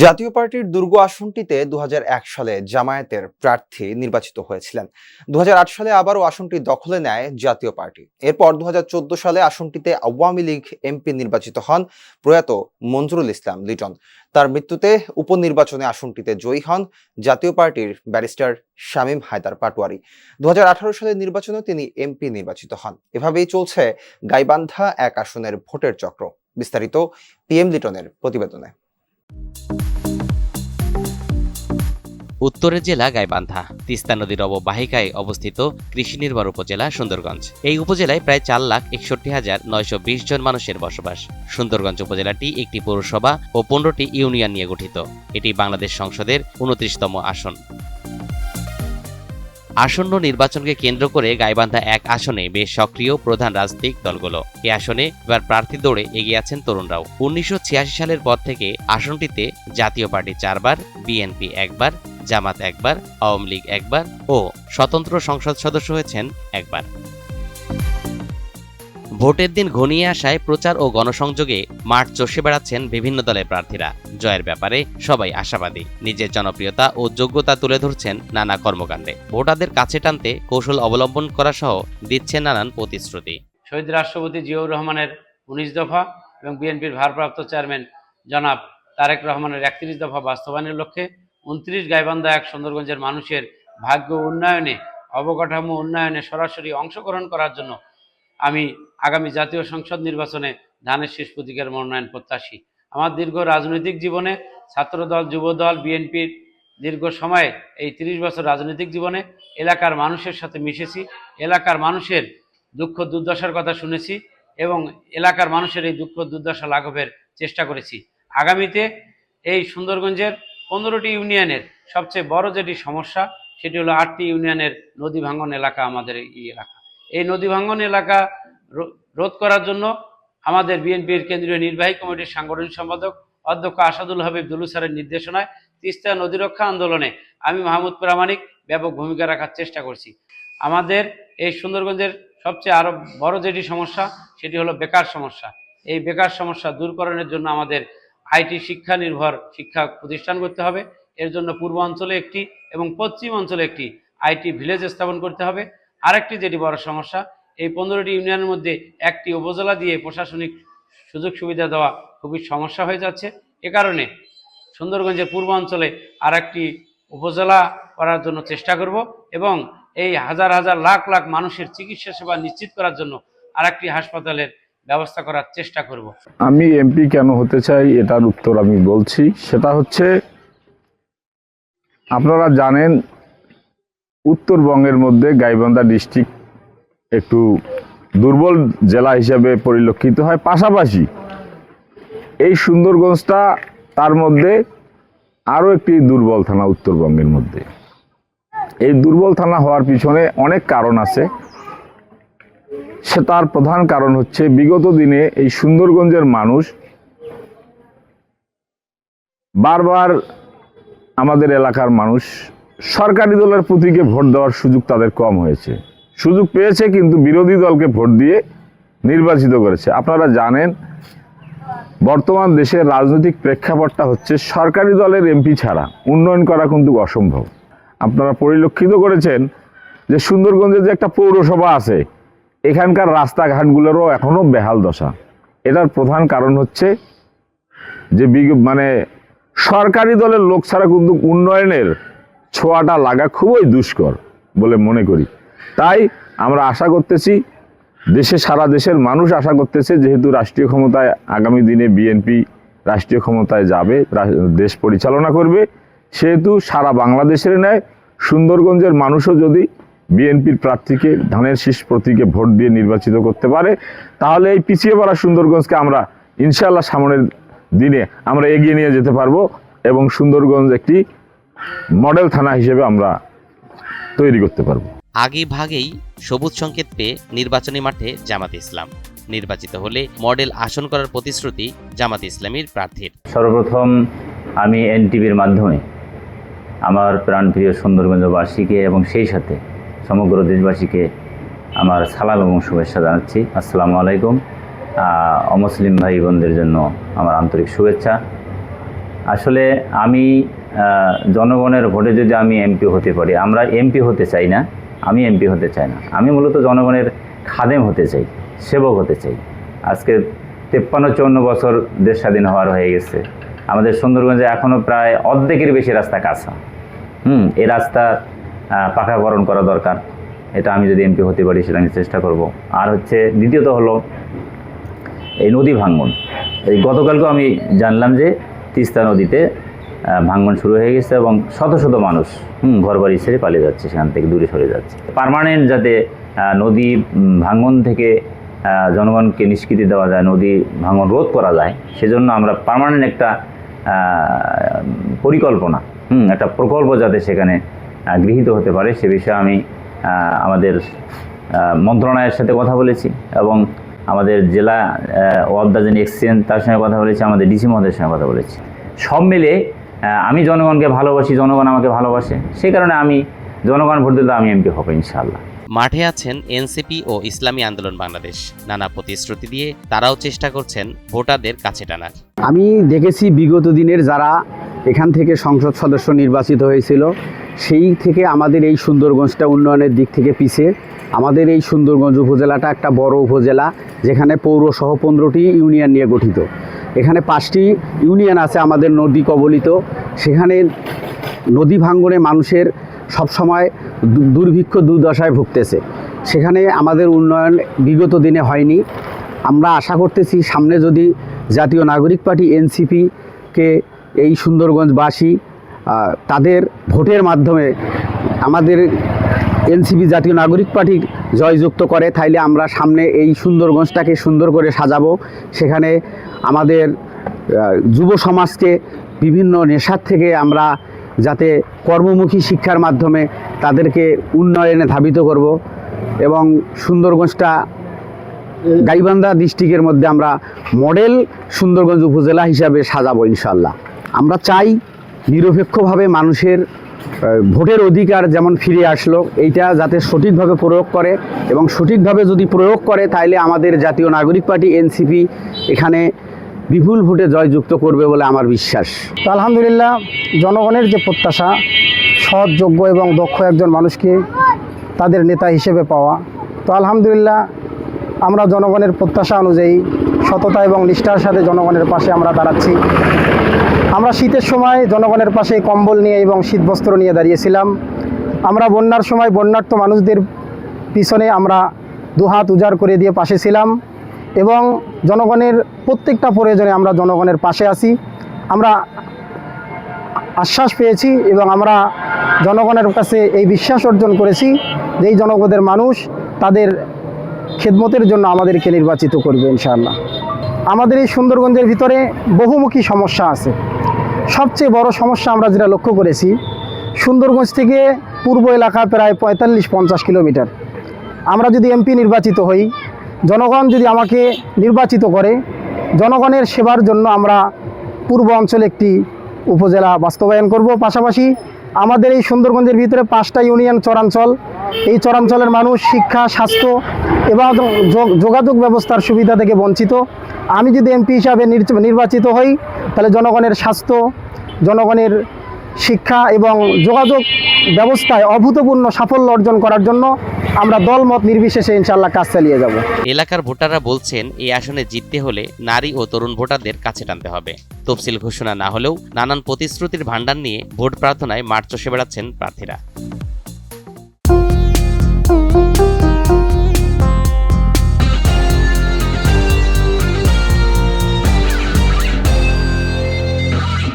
জাতীয় পার্টির দুর্গ আসনটিতে দু হাজার এক সালে জামায়াতের প্রার্থী নির্বাচিত হয়েছিলেন। দু হাজার আট সালে আবারও আসনটি দখলে নেয় জাতীয় পার্টি। এরপর দুহাজার চোদ্দ সালে আসনটিতে আওয়ামী লীগ এমপি নির্বাচিত হন প্রয়াত মঞ্জুরুল ইসলাম লিটন। তার মৃত্যুতে উপনির্বাচনে আসনটিতে জয়ী হন জাতীয় পার্টির ব্যারিস্টার শামীম হায়দার পাটোয়ারি। দুহাজার আঠারো সালের নির্বাচনে তিনি এমপি নির্বাচিত হন। এভাবেই চলছে গাইবান্ধা এক আসনের ভোটের চক্র। বিস্তারিত পিএম লিটনের প্রতিবেদনে। উত্তরের জেলা গাইবান্ধা, তিস্তা নদীর অববাহিকায় অবস্থিত কৃষি নির্ভর উপজেলা সুন্দরগঞ্জ। এই উপজেলায় প্রায় চার লাখ একষট্টি হাজার নয়শো বিশ জন মানুষের বসবাস। সুন্দরগঞ্জ উপজেলাটি একটি পৌরসভা ও পনেরোটি ইউনিয়ন নিয়ে গঠিত। এটি বাংলাদেশ সংসদের উনত্রিশতম আসন। আসন্ন নির্বাচনকে কেন্দ্র করে গাইবান্ধা এক আসনে বেশ সক্রিয় প্রধান রাজনৈতিক দলগুলো। এ আসনে এবার প্রার্থী দৌড়ে এগিয়ে আছেন তরুণরাও। উনিশশো ছিয়াশি সালের পর থেকে আসনটিতে জাতীয় পার্টি চারবার, বিএনপি একবার, জামাত একবার, আওয়ামী লীগ একবার ও স্বতন্ত্র সংসদ সদস্য হয়েছেন একবার। ভোটের দিন ঘনিয়ে আসায় প্রচার ও গণসংযোগে মাঠ চষে বেড়াচ্ছেন বিভিন্ন দলের প্রার্থীরা। জয়ের ব্যাপারে সবাই আশাবাদী। নিজের জনপ্রিয়তা ও যোগ্যতা তুলে ধরছেন নানা কর্মকাণ্ডে। ভোটারদের কাছে টানতে কৌশল অবলম্বন করা সহ দিচ্ছেন নানান প্রতিশ্রুতি। শহীদ রাষ্ট্রপতি জিয়াউর রহমানের উনিশ দফা এবং বিএনপির ভারপ্রাপ্ত চেয়ারম্যান জনাব তারেক রহমানের একত্রিশ দফা বাস্তবায়নের লক্ষ্যে উনত্রিশ গাইবান্ধা এক সুন্দরগঞ্জের মানুষের ভাগ্য উন্নয়নে, অবকাঠামো উন্নয়নে সরাসরি অংশগ্রহণ করার জন্য আমি আগামী জাতীয় সংসদ নির্বাচনে ধানের শীষ প্রতীকের মনোনয়ন প্রত্যাশী। আমার দীর্ঘ রাজনৈতিক জীবনে ছাত্রদল, যুবদল, বিএনপির দীর্ঘ সময়ে এই তিরিশ বছর রাজনৈতিক জীবনে এলাকার মানুষের সাথে মিশেছি, এলাকার মানুষের দুঃখ দুর্দশার কথা শুনেছি এবং এলাকার মানুষের এই দুঃখ দুর্দশা লাঘবের চেষ্টা করেছি। আগামীতে এই সুন্দরগঞ্জের পনেরোটি ইউনিয়নের সবচেয়ে বড় যেটি সমস্যা, সেটি হলো আটটি ইউনিয়নের নদী ভাঙ্গন এলাকা আমাদের এই এলাকা। এই নদী ভাঙ্গন এলাকা রোধ করার জন্য আমাদের বিএনপির কেন্দ্রীয় নির্বাহী কমিটির সাংগঠনিক সম্পাদক অধ্যক্ষ আসাদুল হাবিব দুলু স্যারের নির্দেশনায় তিস্তা নদী রক্ষা আন্দোলনে আমি মাহমুদ প্রামাণিক ব্যাপক ভূমিকা রাখার চেষ্টা করছি। আমাদের এই সুন্দরগঞ্জের সবচেয়ে আরও বড় যেটি সমস্যা, সেটি হলো বেকার সমস্যা। এই বেকার সমস্যা দূরকরণের জন্য আমাদের আইটি শিক্ষা নির্ভর শিক্ষা প্রতিষ্ঠান করতে হবে। এর জন্য পূর্ব অঞ্চলে একটি এবং পশ্চিম অঞ্চলে একটি আইটি ভিলেজ স্থাপন করতে হবে। আরেকটি যেটি বড় সমস্যা এই পনেরোটি ইউনিয়নের মধ্যে একটি উপজেলা দিয়ে প্রশাসনিক সুযোগ সুবিধা দেওয়া খুবই সমস্যা হয়ে যাচ্ছে। এ কারণে সুন্দরগঞ্জের পূর্বাঞ্চলে আর একটি উপজেলা করার জন্য চেষ্টা করব এবং এই হাজার হাজার লাখ লাখ মানুষের চিকিৎসা সেবা নিশ্চিত করার জন্য আর একটি হাসপাতালের ব্যবস্থা করার চেষ্টা করব। আমি এমপি কেন হতে চাই এটার উত্তর আমি বলছি। সেটা হচ্ছে, আপনারা জানেন, উত্তরবঙ্গের মধ্যে গাইবান্ধা ডিস্ট্রিক্ট একটু দুর্বল জেলা হিসাবে পরিলক্ষিত হয়। পাশাপাশি এই সুন্দরগঞ্জটা তার মধ্যে আরও একটি দুর্বল থানা উত্তরবঙ্গের মধ্যে। এই দুর্বল থানা হওয়ার পিছনে অনেক কারণ আছে। সে তার প্রধান কারণ হচ্ছে বিগত দিনে এই সুন্দরগঞ্জের মানুষ বারবার আমাদের এলাকার মানুষ সরকারি দলের প্রতীকে ভোট দেওয়ার সুযোগ তাদের কম হয়েছে। সুযোগ পেয়েছে, কিন্তু বিরোধী দলকে ভোট দিয়ে নির্বাচিত করেছে। আপনারা জানেন, বর্তমান দেশের রাজনৈতিক প্রেক্ষাপটটা হচ্ছে সরকারি দলের এমপি ছাড়া উন্নয়ন করা কিন্তু অসম্ভব। আপনারা পরিলক্ষিত করেছেন যে সুন্দরগঞ্জে যে একটা পৌরসভা আছে, এখানকার রাস্তাঘাটগুলোরও এখনও বেহাল দশা। এটার প্রধান কারণ হচ্ছে যে মানে সরকারি দলের লোক ছাড়া কিন্তু উন্নয়নের ছোঁয়াটা লাগা খুবই দুষ্কর বলে মনে করি। তাই আমরা আশা করতেছি, দেশে সারা দেশের মানুষ আশা করতেছে যেহেতু রাষ্ট্রীয় ক্ষমতায় আগামী দিনে বিএনপি রাষ্ট্রীয় ক্ষমতায় যাবে দেশ পরিচালনা করবে, সেহেতু সারা বাংলাদেশের ন্যায় সুন্দরগঞ্জের মানুষও যদি বিএনপির প্রার্থীকে, ধানের শীষ প্রতীকে ভোট দিয়ে নির্বাচিত করতে পারে, তাহলে এই পিছিয়ে পড়া সুন্দরগঞ্জকে আমরা ইনশাল্লাহ সামনের দিনে আমরা এগিয়ে নিয়ে যেতে পারব এবং সুন্দরগঞ্জ একটি মডেল থানা হিসেবে আমরা তৈরি করতে পারব। আগে ভাগেই সবুজ সংকেত পেয়ে নির্বাচনী মাঠে জামাত ইসলাম। নির্বাচিত হলে মডেল আসন করার প্রতিশ্রুতি জামাত ইসলামীর প্রার্থীর। সর্বপ্রথম আমি এনটিভির মাধ্যমে আমার প্রাণপ্রিয় সুন্দরগঞ্জবাসীকে এবং সেই সাথে সমগ্র দেশবাসীকে আমার সালাম এবং শুভেচ্ছা জানাচ্ছি। আসসালামু আলাইকুম। অমুসলিম ভাই বোনদের জন্য আমার আন্তরিক শুভেচ্ছা। আসলে আমি জনগণের ভোটে যদি আমি এমপি হতে পারি, আমরা এমপি হতে চাই না। আমি এমপি হতে চাই না। আমি মূলত জনগণের খাদেম হতে চাই, সেবক হতে চাই। আজকে তেপ্পান্ন চৌন্ন বছর দেশ স্বাধীন হওয়ার হয়ে গেছে। আমাদের সুন্দরগঞ্জে এখনও প্রায় অর্ধেকের বেশি রাস্তা কাঁচা হুম, এই রাস্তা পাকাকরণ করা দরকার। এটা আমি যদি এমপি হতে পারি সেটা আমি চেষ্টা করব। আর হচ্ছে দ্বিতীয়ত হলো এই নদী ভাঙ্গন এই গতকালকেও আমি জানলাম যে তিস্তা নদীতে ভাঙ্গন শুরু হয়ে গেছে এবং শত শত মানুষ, হুম ঘর বাড়ি ছেড়ে পালিয়ে যাচ্ছে সেখান থেকে, দূরে সরে যাচ্ছে। পারমানেন্ট যাতে নদী ভাঙ্গন থেকে জনগণকে নিষ্কৃতি দেওয়া যায়, নদী ভাঙ্গন রোধ করা যায়, সেজন্য আমরা পারমানেন্ট একটা পরিকল্পনা, হুম, একটা প্রকল্প যাতে সেখানে গৃহীত হতে পারে, সে বিষয়ে আমি আমাদের মন্ত্রণালয়ের সাথে কথা বলেছি এবং আমাদের জেলা ওয়াবদা যিনি এক্সচেঞ্জ তার সঙ্গে কথা বলেছি, আমাদের ডিসি মহোদয়ের সঙ্গে কথা বলেছি। সব মিলে আমি জনগণকে ভালোবাসি জনগণ আমাকে ভালোবাসে সেই কারণে আমি জনগণ ভোট দিলে আমি এমপি হব ইনশাআল্লাহ। মাঠে আছেন এনসিপি ও ইসলামী আন্দোলন বাংলাদেশ। নানা প্রতিশ্রুতি দিয়ে তারাও চেষ্টা করছেন ভোটারদের কাছে টানার। আমি দেখেছি বিগত দিনের যারা এখান থেকে সংসদ সদস্য নির্বাচিত হয়েছিল সেই থেকে আমাদের এই সুন্দরগঞ্জটা উন্নয়নের দিক থেকে পিছিয়ে। আমাদের এই সুন্দরগঞ্জ উপজেলাটা একটা বড় উপজেলা যেখানে পৌরসহ পনেরোটি ইউনিয়ন নিয়ে গঠিত। এখানে পাঁচটি ইউনিয়ন আছে আমাদের নদী কবলিত। সেখানে নদী ভাঙ্গনে মানুষের সবসময় দুর্ভিক্ষ দুর্দশায় ভুগতেছে। সেখানে আমাদের উন্নয়ন বিগত দিনে হয়নি। আমরা আশা করতেছি সামনে যদি জাতীয় নাগরিক পার্টি এনসিপিকে এই সুন্দরগঞ্জবাসী তাদের ভোটের মাধ্যমে আমাদের এনসিপি জাতীয় নাগরিক পার্টি জয়যুক্ত করে, তাইলে আমরা সামনে এই সুন্দরগঞ্জটাকে সুন্দর করে সাজাবো। সেখানে আমাদের যুব সমাজকে বিভিন্ন নেশার থেকে আমরা যাতে কর্মমুখী শিক্ষার মাধ্যমে তাদেরকে উন্নয়নে ধাবিত করব এবং সুন্দরগঞ্জটা গাইবান্ধা ডিস্ট্রিক্টের মধ্যে আমরা মডেল সুন্দরগঞ্জ উপজেলা হিসাবে সাজাবো ইনশাল্লাহ আমরা চাই নিরপেক্ষভাবে মানুষের ভোটের অধিকার যেমন ফিরে আসলো, এইটা যাতে সঠিকভাবে প্রয়োগ করে এবং সঠিকভাবে যদি প্রয়োগ করে তাহলে আমাদের জাতীয় নাগরিক পার্টি, এনসিপি, এখানে বিপুল ভোটে জয়যুক্ত করবে বলে আমার বিশ্বাস। তো আলহামদুলিল্লাহ, জনগণের যে প্রত্যাশা, সৎ, যোগ্য এবং দক্ষ একজন মানুষকে তাদের নেতা হিসেবে পাওয়া, তো আলহামদুলিল্লাহ, আমরা জনগণের প্রত্যাশা অনুযায়ী সততা এবং নিষ্ঠার সাথে জনগণের পাশে আমরা দাঁড়াচ্ছি। আমরা শীতের সময় জনগণের পাশে কম্বল নিয়ে এবং শীতবস্ত্র নিয়ে দাঁড়িয়েছিলাম। আমরা বন্যার সময় বন্যার্থ মানুষদের পিছনে আমরা দুহাত উজাড় করে দিয়ে পাশে ছিলাম এবং জনগণের প্রত্যেকটা প্রয়োজনে আমরা জনগণের পাশে আছি। আমরা আশ্বাস পেয়েছি এবং আমরা জনগণের কাছে এই বিশ্বাস অর্জন করেছি যে এই জনপদের মানুষ তাদের খেদমতের জন্য আমাদেরকে নির্বাচিত করবে ইনশাআল্লাহ। আমাদের এই সুন্দরগঞ্জের ভিতরে বহুমুখী সমস্যা আছে। সবচেয়ে বড় সমস্যা আমরা যেটা লক্ষ্য করেছি, সুন্দরগঞ্জ থেকে পূর্ব এলাকা প্রায় পঁয়তাল্লিশ পঞ্চাশ কিলোমিটার। আমরা যদি এমপি নির্বাচিত হই, জনগণ যদি আমাকে নির্বাচিত করে, জনগণের সেবার জন্য আমরা পূর্ব অঞ্চলে একটি উপজেলা বাস্তবায়ন করব। পাশাপাশি আমাদের এই সুন্দরগঞ্জের ভিতরে পাঁচটা ইউনিয়ন চরাঞ্চল এই চরাঞ্চলের মানুষ শিক্ষা, স্বাস্থ্য এবং যোগাযোগ ব্যবস্থার সুবিধা থেকে বঞ্চিত। আমি যদি এমপি হিসাবে নির্বাচিত হই, তাহলে জনগণের স্বাস্থ্য, জনগণের শিক্ষা এবং যোগাযোগ ব্যবস্থায় অভূতপূর্ণ সাফল্য অর্জন করার জন্য আমরা দলমত নির্বিশেষে ইনশাল্লাহ কাজ চালিয়ে যাব। এলাকার ভোটাররা বলছেন, এই আসনে জিততে হলে নারী ও তরুণ ভোটারদের কাছে টানতে হবে। তফসিল ঘোষণা না হলেও নানান প্রতিশ্রুতির ভাণ্ডার নিয়ে ভোট প্রার্থনায় মাঠ চষে বেড়াচ্ছেন প্রার্থীরা।